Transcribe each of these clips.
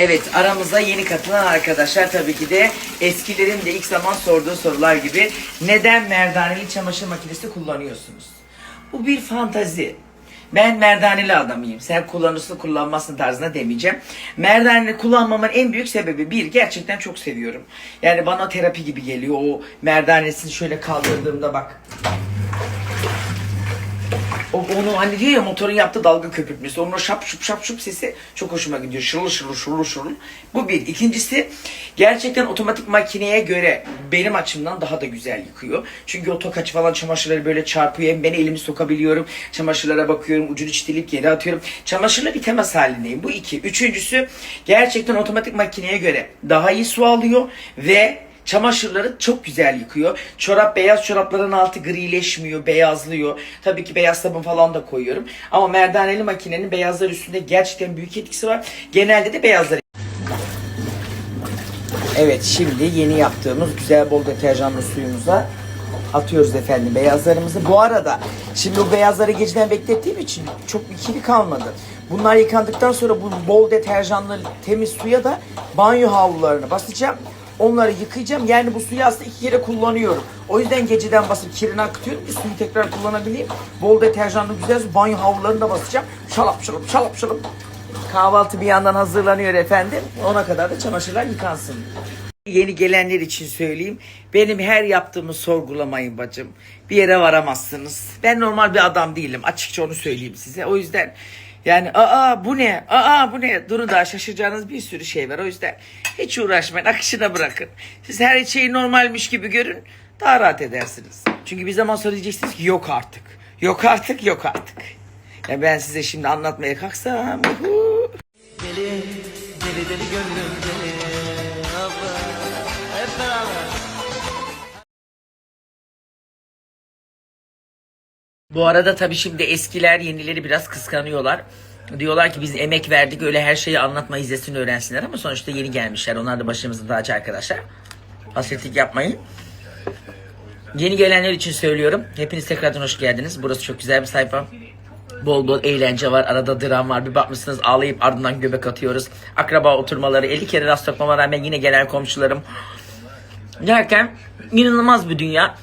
Evet aramıza yeni katılan arkadaşlar tabii ki de eskilerin de ilk zaman sorduğu sorular gibi neden merdaneli çamaşır makinesi kullanıyorsunuz? Bu bir fantazi. Ben merdaneli adamıyım. Sen kullanırsın kullanmazsın tarzına demeyeceğim. Merdaneli kullanmamın en büyük sebebi bir gerçekten çok seviyorum. Yani bana terapi gibi geliyor o merdanesini şöyle kaldırdığımda bak. O, onu hani diyor ya motorun yaptığı dalga köpürtmesi. Onun o şap şup şap şup sesi çok hoşuma gidiyor. Şırıl şırıl şırıl şırıl. Bu bir. İkincisi gerçekten otomatik makineye göre benim açımdan daha da güzel yıkıyor. Çünkü o tokaç falan çamaşırları böyle çarpıyor. Ben elimi sokabiliyorum. Çamaşırlara bakıyorum. Ucunu çitilip geri atıyorum. Çamaşırla bir temas halindeyim. Bu iki. Üçüncüsü gerçekten otomatik makineye göre daha iyi su alıyor ve Çamaşırları çok güzel yıkıyor. Çorap beyaz çorapların altı grileşmiyor, beyazlıyor. Tabii ki beyaz sabun falan da koyuyorum. Ama merdaneli makinenin beyazlar üstünde gerçekten büyük etkisi var. Genelde de beyazlar. Evet şimdi yeni yaptığımız güzel bol deterjanlı suyumuza atıyoruz efendim beyazlarımızı. Bu arada şimdi bu beyazları geceden beklettiğim için çok bir kiri kalmadı. Bunlar yıkandıktan sonra bu bol deterjanlı temiz suya da banyo havlularını basacağım. Onları yıkayacağım. Yani bu suyu aslında iki kere kullanıyorum. O yüzden geceden basıp kirini akıtıyorum ki suyu tekrar kullanabileyim. Bol deterjanlı güzel su banyo havlularını da basacağım. Şalap şalap şalap şalap. Kahvaltı bir yandan hazırlanıyor efendim. Ona kadar da çamaşırlar yıkansın. Yeni gelenler için söyleyeyim. Benim her yaptığımı sorgulamayın bacım. Bir yere varamazsınız. Ben normal bir adam değilim. Açıkça onu söyleyeyim size. O yüzden yani aa bu ne? Aa bu ne? Durun daha şaşıracağınız bir sürü şey var. O yüzden hiç uğraşmayın. Akışına bırakın. Siz her şeyi normalmiş gibi görün. Daha rahat edersiniz. Çünkü bir zaman sonra diyeceksiniz ki yok artık. Yok artık yok artık. Ya ben size şimdi anlatmaya kalksam. Deli, deli deli gönlüm deli Bu arada tabii şimdi eskiler yenileri biraz kıskanıyorlar. Diyorlar ki biz emek verdik öyle her şeyi anlatma izlesin öğrensinler ama sonuçta yeni gelmişler. Onlar da başımızın tacı arkadaşlar. Hasretlik yapmayın. Yeni gelenler için söylüyorum. Hepiniz tekrardan hoş geldiniz. Burası çok güzel bir sayfa. Bol bol eğlence var. Arada dram var. Bir bakmışsınız ağlayıp ardından göbek atıyoruz. Akraba oturmaları. 50 kere rast sokmama rağmen yine gelen komşularım. Derken inanılmaz bir dünya.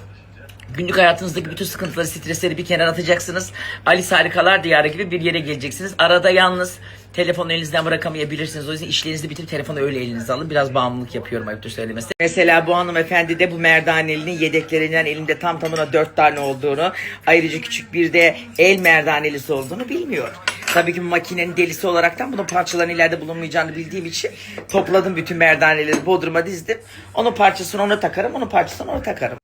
Günlük hayatınızdaki bütün sıkıntıları, stresleri bir kenara atacaksınız. Alice Harikalar Diyarı gibi bir yere geleceksiniz. Arada yalnız telefonu elinizden bırakamayabilirsiniz. O yüzden işlerinizi bitirip telefonu öyle elinize alın. Biraz bağımlılık yapıyorum ayıptır söylemesi. Mesela bu hanımefendi de bu merdanelinin yedeklerinden elinde tam tamına dört tane olduğunu, ayrıca küçük bir de el merdanelisi olduğunu bilmiyor. Tabii ki makinenin delisi olaraktan bunun parçalarının ileride bulunmayacağını bildiğim için topladım bütün merdaneleri bodruma dizdim. Onun parçasını ona takarım, onun parçasını ona takarım.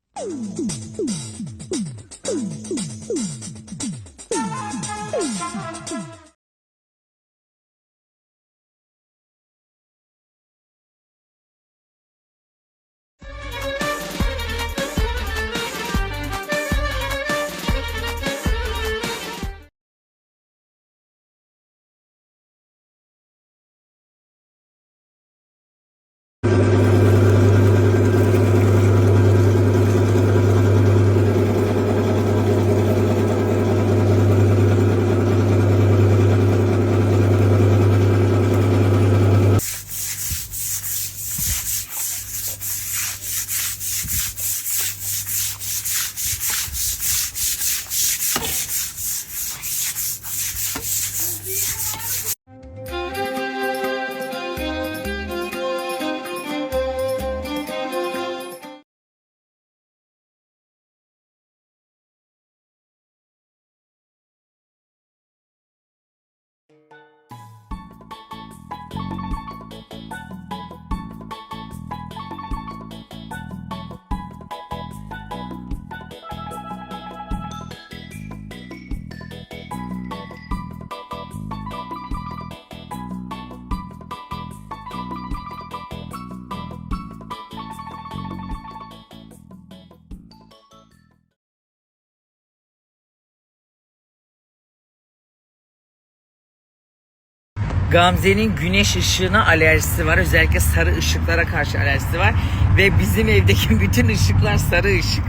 Gamze'nin güneş ışığına alerjisi var. Özellikle sarı ışıklara karşı alerjisi var. Ve bizim evdeki bütün ışıklar sarı ışık.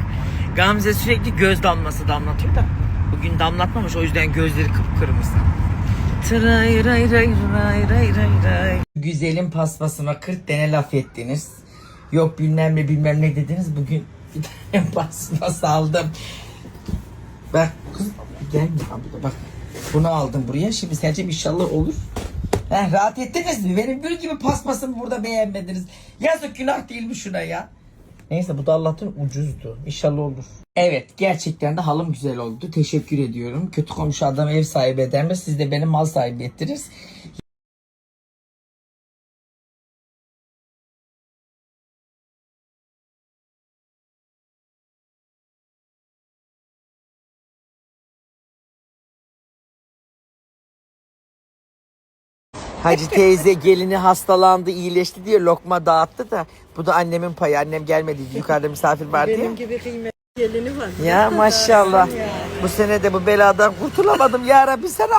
Gamze sürekli göz damlası damlatıyor da bugün damlatmamış o yüzden gözleri kıpkırmızı. Tray ray ray ray ray ray ray. Güzelim paspasıma 40 tane laf ettiniz. Yok bilmem ne bilmem ne dediniz. Bugün bir tane paspas aldım. Bak kız gel abla bak. Bunu aldım buraya. Şimdi sence inşallah olur. Heh, rahat ettiniz mi? Benim gül gibi paspasımı burada beğenmediniz. Yazık günah değil mi şuna ya? Neyse bu da Allah'tan ucuzdu. İnşallah olur. Evet gerçekten de halım güzel oldu. Teşekkür ediyorum. Kötü komşu adam ev sahibi eder mi? Siz de beni mal sahibi ettiniz. Hacı teyze gelini hastalandı iyileşti diye lokma dağıttı da bu da annemin payı. Annem gelmedi yukarıda misafir vardı ya. Benim gibi kıymetli gelini var. Ya maşallah. Bu sene de bu beladan kurtulamadım ya Rabbi sana.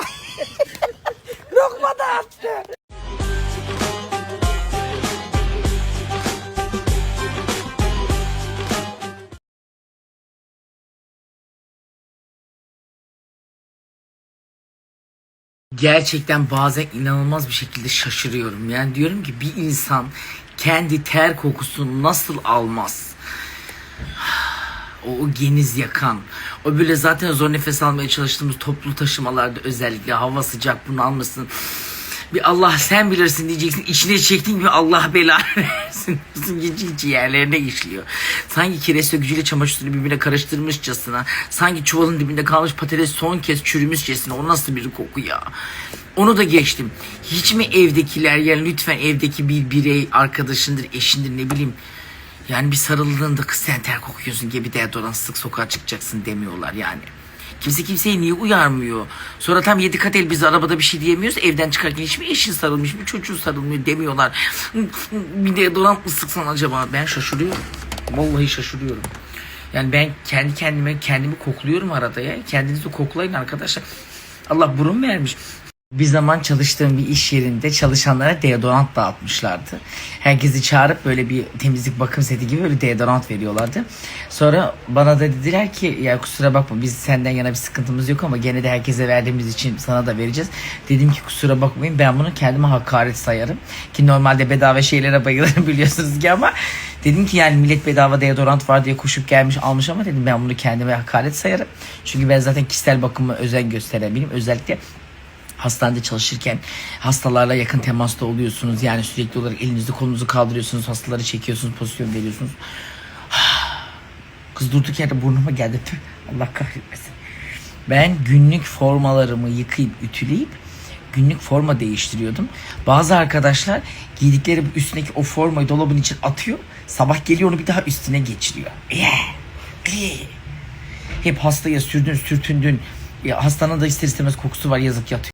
Lokma dağıttı. Gerçekten bazen inanılmaz bir şekilde şaşırıyorum. Yani diyorum ki bir insan kendi ter kokusunu nasıl almaz? o, o geniz yakan, o böyle zaten zor nefes almaya çalıştığımız toplu taşımalarda özellikle hava sıcak bunu almasın. Bir Allah sen bilirsin diyeceksin. içine çektiğin gibi Allah bela versin. Gece ciğerlerine işliyor. Sanki kireç sökücüyle çamaşır suyunu birbirine karıştırmışçasına. Sanki çuvalın dibinde kalmış patates son kez çürümüşçesine. O nasıl bir koku ya. Onu da geçtim. Hiç mi evdekiler yani lütfen evdeki bir birey arkadaşındır, eşindir ne bileyim yani bir sarıldığında kız sen ter kokuyorsun gibi deodorant sık sokağa çıkacaksın demiyorlar yani. Kimse kimseyi niye uyarmıyor? Sonra tam yedi kat el biz arabada bir şey diyemiyoruz. Evden çıkarken hiç mi eşin sarılmış mı çocuğu sarılmıyor demiyorlar. Bir deodorant mı sıksan acaba? Ben şaşırıyorum. Vallahi şaşırıyorum. Yani ben kendi kendime kendimi kokluyorum arada ya. Kendinizi koklayın arkadaşlar. Allah burun vermiş. Bir zaman çalıştığım bir iş yerinde çalışanlara deodorant dağıtmışlardı. Herkesi çağırıp böyle bir temizlik bakım seti gibi böyle deodorant veriyorlardı. Sonra bana da dediler ki ya kusura bakma biz senden yana bir sıkıntımız yok ama gene de herkese verdiğimiz için sana da vereceğiz. Dedim ki kusura bakmayın ben bunu kendime hakaret sayarım. Ki normalde bedava şeylere bayılırım biliyorsunuz ki ama dedim ki yani millet bedava deodorant var diye koşup gelmiş almış ama dedim ben bunu kendime hakaret sayarım. Çünkü ben zaten kişisel bakıma özen gösteren biriyim. Özellikle hastanede çalışırken hastalarla yakın temasta oluyorsunuz. Yani sürekli olarak elinizi kolunuzu kaldırıyorsunuz. Hastaları çekiyorsunuz, pozisyon veriyorsunuz. Kız durduk yerde burnuma geldi. Tüh, Allah kahretmesin. Ben günlük formalarımı yıkayıp ütüleyip günlük forma değiştiriyordum. Bazı arkadaşlar giydikleri üstündeki o formayı dolabın için atıyor. Sabah geliyor onu bir daha üstüne geçiriyor. Yeah. Yeah. Hep hastaya sürdün sürtündün. Ya hastanın da ister istemez kokusu var yazık yatıyor.